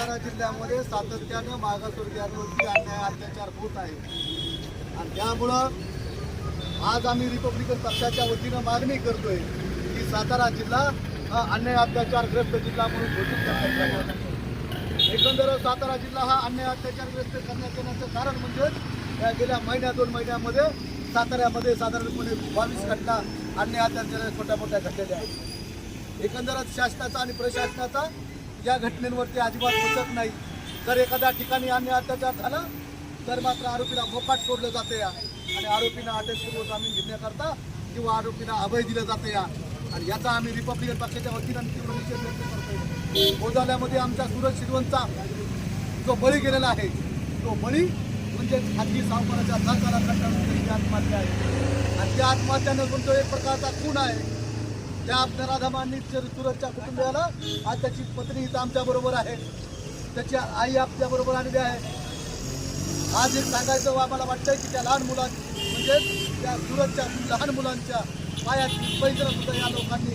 सातारा जिल्ह्यामध्ये सातत्यानं मागासवर्गीयांवरती अन्याय अत्याचार होत आहे. आणि त्यामुळं आज आम्ही रिपब्लिकन पक्षाच्या वतीनं मागणी करतोय की सातारा जिल्हा हा अन्याय अत्याचारग्रस्त जिल्हा म्हणून घोषित करण्यात एकंदर सातारा जिल्हा हा अन्याय अत्याचारग्रस्त करण्यात येण्याचं कारण म्हणजे या गेल्या महिन्या दोन महिन्यामध्ये साताऱ्यामध्ये साधारणपणे बावीस घटना अन्याय अत्याचार छोट्या मोठ्या घडलेल्या आहेत. एकंदरच शासनाचा आणि प्रशासनाचा या घटनेवरती अजिबात बसत नाही. जर एखाद्या ठिकाणी अन्य अत्याचार झाला तर मात्र आरोपीला मोकाट सोडलं जाते या. आणि आरोपींना अटकपूर्व जामीन घेण्याकरता किंवा आरोपींना अभय दिलं जाते या. आणि याचा आम्ही रिपब्लिकन पक्षाच्या वतीनं तीव्र निषेध व्यक्त करतोय. गोजाल्यामध्ये आमच्या सुरज शिरवंतचा जो बळी गेलेला आहे तो बळी म्हणजे खाजगी सावकाराच्या जाचाला आत्महत्या आहे. आणि त्या आत्महत्या नसून तो एक प्रकारचा खून आहे त्या नराधमांनी जर सुरजच्या कुटुंबियाला आज त्याची पत्नी इथं आमच्या बरोबर आहे. त्याची आई आमच्या बरोबर आलेली आहे. आज एक सांगायचं आम्हाला वाटतंय की त्या लहान मुलां म्हणजे त्या सुरतच्या लहान मुलांच्या पायात पैसे सुद्धा या लोकांनी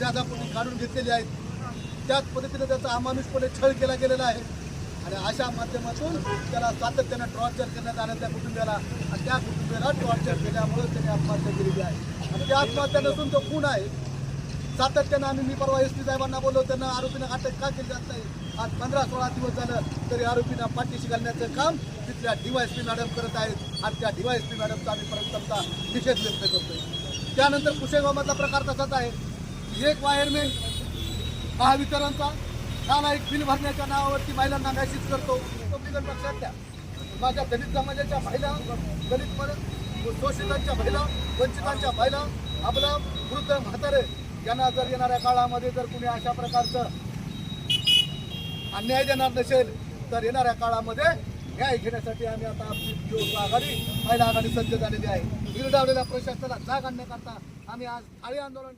जादापोटी काढून घेतलेली आहेत. त्याच पद्धतीने त्याचा अमानुषपणे छळ केला गेलेला आहे. आणि अशा माध्यमातून त्याला सातत्यानं टॉर्चर करण्यात आलं त्या कुटुंबियाला. आणि त्या कुटुंबियाला टॉर्चर केल्यामुळे त्याने आत्महत्या केलेली आहे. आणि त्या आत्महत्या नसून तो खून आहे. सातत्यानं आम्ही मी परवा एस पी साहेबांना बोललो त्यांना आरोपींना अटक का केली जात नाही? आज पंधरा सोळा दिवस झालं तरी आरोपींना पाठीशी घालण्याचं काम तिथल्या डीवायएसपी मॅडम करत आहेत. आणि त्या डीवायएसपी मॅडमचा आम्ही परंतमचा निषेध व्यक्त करतोय. त्यानंतर कुशेगावमधला प्रकार तसाच आहे. एक वायरमेन महावितरणचा काला एक बिल भरण्याच्या नावावरती महिलांना मॅसेज करतो. लक्षात घ्या. माझ्या दलित समाजाच्या महिला दलित शोषितांच्या महिला वंचितांच्या महिला आपला वृद्ध म्हातारे यांना जर येणाऱ्या काळामध्ये जर कुणी अशा प्रकारचं अन्याय देणार नसेल तर येणाऱ्या काळामध्ये न्याय घेण्यासाठी आम्ही आता आपली आघाडी महिला आघाडी सज्ज झालेली आहे. विरडावलेल्या प्रशासनाला जाग आणण्याकरता आम्ही आज थाळी आंदोलन